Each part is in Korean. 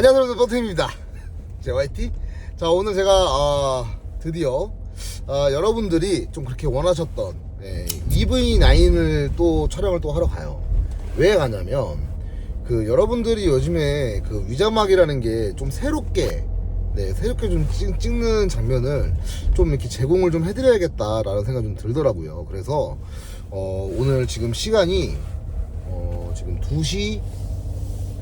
안녕하세요 여러분 버팀입니다. 제 YT 자 오늘 제가 어, 드디어 어, 여러분들이 좀 그렇게 원하셨던 예, EV9을 또 촬영을 또 하러 가요. 왜 가냐면 그 여러분들이 요즘에 그 위자막이라는 게 좀 새롭게 네 새롭게 좀 찍, 찍는 장면을 좀 이렇게 제공을 좀 해드려야겠다라는 생각이 좀 들더라고요. 그래서 어, 오늘 지금 시간이 어, 지금 2시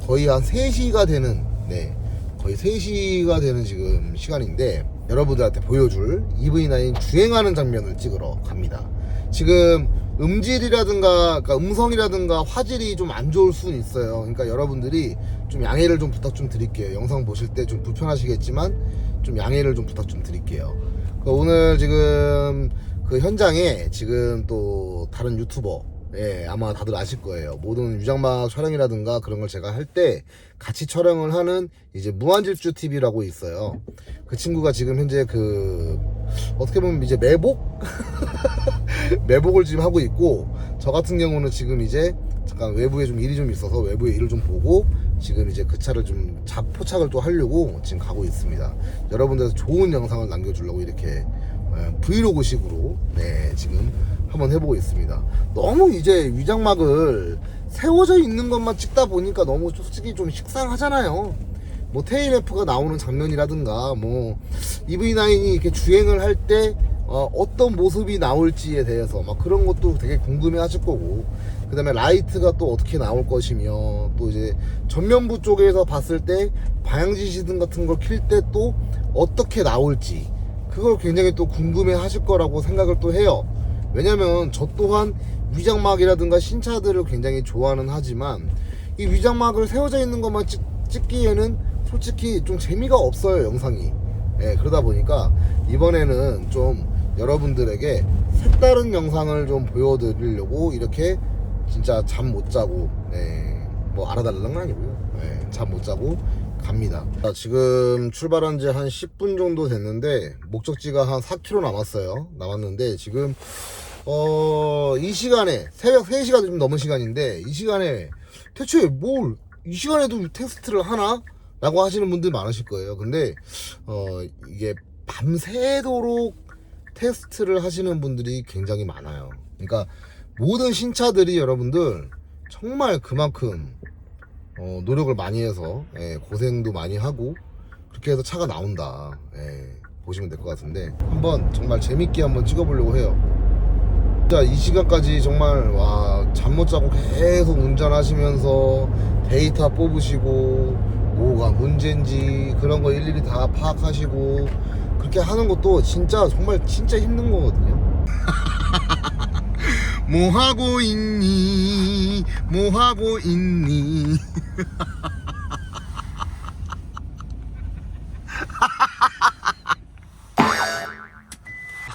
거의 한 3시가 되는 네. 거의 3시가 되는 지금 시간인데 여러분들한테 보여줄 EV9 주행하는 장면을 찍으러 갑니다. 지금 음질이라든가 그러니까 음성이라든가 화질이 좀 안 좋을 수는 있어요. 그러니까 여러분들이 좀 양해를 좀 부탁 좀 드릴게요. 영상 보실 때 좀 불편하시겠지만 좀 양해를 좀 부탁 좀 드릴게요. 그 오늘 지금 그 현장에 지금 또 다른 유튜버 예, 아마 다들 아실 거예요. 모든 유장막 촬영이라든가 그런 걸 제가 할 때 같이 촬영을 하는 이제 무한질주 TV라고 있어요. 그 친구가 지금 현재 그 어떻게 보면 이제 매복 매복을 지금 하고 있고 저 같은 경우는 지금 이제 잠깐 외부에 좀 일이 좀 있어서 외부에 일을 좀 보고 지금 이제 그 차를 좀 잡포착을 또 하려고 지금 가고 있습니다. 여러분들 좋은 영상을 남겨주려고 이렇게 예, 브이로그 식으로 네 지금 한번 해보고 있습니다. 너무 이제 위장막을 세워져 있는 것만 찍다 보니까 너무 솔직히 좀 식상하잖아요. 뭐 테일F가 나오는 장면이라든가 뭐 EV9이 이렇게 주행을 할때 어, 어떤 모습이 나올지에 대해서 막 그런 것도 되게 궁금해 하실 거고 그 다음에 라이트가 또 어떻게 나올 것이며 또 이제 전면부 쪽에서 봤을 때 방향지 시등 같은 걸 킬 때 또 어떻게 나올지 그걸 굉장히 또 궁금해 하실 거라고 생각을 또 해요. 왜냐면 저 또한 위장막이라든가 신차들을 굉장히 좋아는 하지만 이 위장막을 세워져 있는 것만 찍, 찍기에는 솔직히 좀 재미가 없어요, 영상이. 예, 그러다 보니까 이번에는 좀 여러분들에게 색다른 영상을 좀 보여드리려고 이렇게 진짜 잠 못 자고, 예, 뭐 알아달라는 건 아니고요. 예, 잠 못 자고 갑니다. 자, 지금 출발한 지 한 10분 정도 됐는데 목적지가 한 4km 남았어요. 남았는데 지금 어, 이 시간에 새벽 3시가 좀 넘은 시간인데 이 시간에 대체 뭘 이 시간에도 테스트를 하나? 라고 하시는 분들 많으실 거예요. 근데 어, 이게 밤새도록 테스트를 하시는 분들이 굉장히 많아요. 그러니까 모든 신차들이 여러분들 정말 그만큼 어, 노력을 많이 해서 예, 고생도 많이 하고 그렇게 해서 차가 나온다. 예, 보시면 될 것 같은데 한번 정말 재밌게 한번 찍어보려고 해요. 진짜 이 시간까지 정말 와 잠 못 자고 계속 운전하시면서 데이터 뽑으시고 뭐가 문제인지 그런 거 일일이 다 파악하시고 그렇게 하는 것도 진짜 정말 진짜 힘든 거거든요. 뭐 하고 있니? 뭐 하고 있니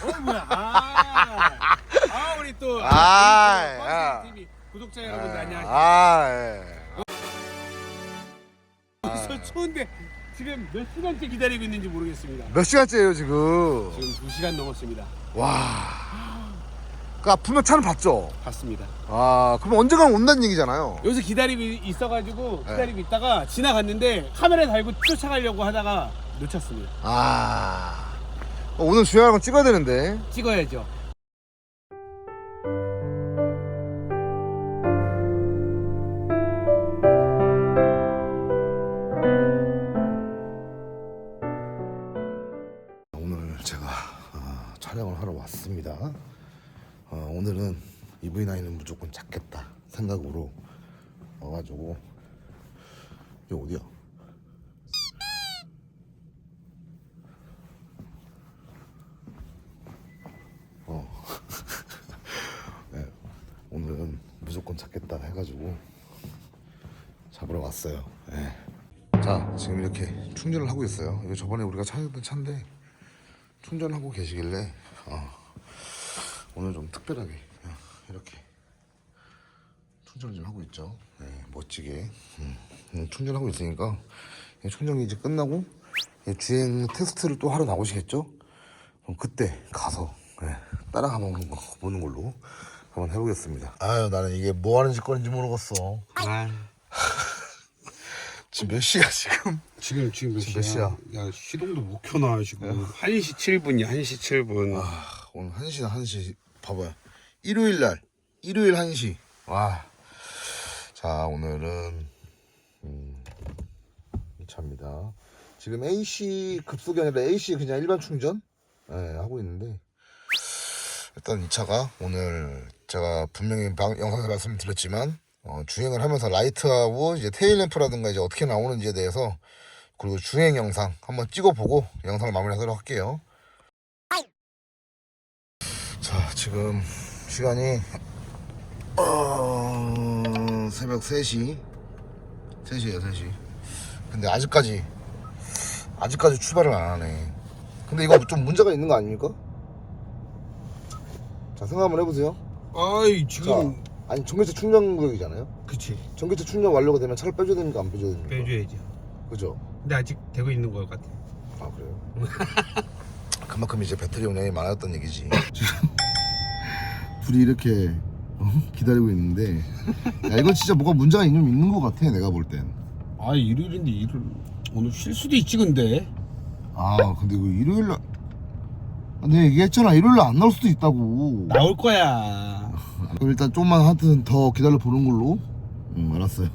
어 뭐야? 아, 아 우리 또 아, 아, 야. TV 구독자 여러분들 안녕하세요. 아, 예. 추운데 지금 몇 시간째 기다리고 있는지 모르겠습니다. 몇 시간째예요 지금 지금 2 시간 넘었습니다. 와 그니까 분명 차는 봤죠 봤습니다. 아 그럼 언젠가 온다는 얘기잖아요 여기서 기다리고 있어가지고 네. 기다리고 있다가 지나갔는데 카메라 달고 쫓아가려고 하다가 놓쳤습니다. 아 어, 오늘 주행하는 건 찍어야 되는데 찍어야죠. 오늘 제가 어, 촬영을 하러 왔습니다. 어, 오늘은 EV9은 무조건 잡겠다 생각으로 와가지고 이거 어디야? 어. 네, 오늘은 무조건 잡겠다 해가지고 잡으러 왔어요. 네. 자 지금 이렇게 충전을 하고 있어요. 이거 저번에 우리가 찾았던 차인데 충전하고 계시길래 어, 오늘 좀 특별하게 어, 이렇게 충전을 좀 하고 있죠. 네, 멋지게 음, 음, 충전하고 있으니까 이 충전이 이제 끝나고 이 주행 테스트를 또 하러 나오시겠죠? 그럼 그때 가서 네, 따라가 보는 거- 보는 걸로 한번 해보겠습니다. 아유 나는 이게 뭐 하는 짓거리인지 모르겠어. 아, 지금 몇 시야 지금? 지금 지금 몇 지금 시야? 몇야 시동도 못 켜놔 지금 1시 7분이야 1시 7분 아, 오늘 1시나 1시 봐봐요. 일요일 날 일요일 1시. 와. 자, 오늘은 음, 이 차입니다. 지금 AC 급속이 아니라 AC 그냥 일반 충전 예, 하고 있는데 일단 이 차가 오늘 제가 분명히 방, 영상에서 말씀드렸지만 어, 주행을 하면서 라이트하고 이제 테일램프라든가 이제 어떻게 나오는지에 대해서 그리고 주행 영상 한번 찍어보고 영상을 마무리하도록 할게요. 자 지금 시간이 어, 새벽 3시 3시에요 3시 근데 아직까지 아직까지 출발을 안 하네 근데 이거 좀 문제가 있는 거 아닙니까? 자 생각 한번 해보세요 아이 자 지금 아니 전기차 충전 구역이잖아요 그치 전기차 충전 완료가 되면 차를 빼줘야 됩니까 안 빼줘야 됩니까? 빼줘야지 그죠? 근데 아직 되고 있는 것 같아 아 그래요? 그만큼 이제 배터리 용량이 많았던 얘기지. 지금 둘이 이렇게 어? 기다리고 있는데. 야 이건 진짜 뭐가 문제가 좀 있는 것 같아 내가 볼땐. 아 일요일인데 일요일 오늘 쉴 수도 있지 근데. 아 근데 이거 일요일 날 아, 내가 얘기했잖아. 일요일 날 안 나올 수도 있다고. 나올 거야. 그럼 일단 좀만 하여튼 더 기다려 보는 걸로. 응 알았어요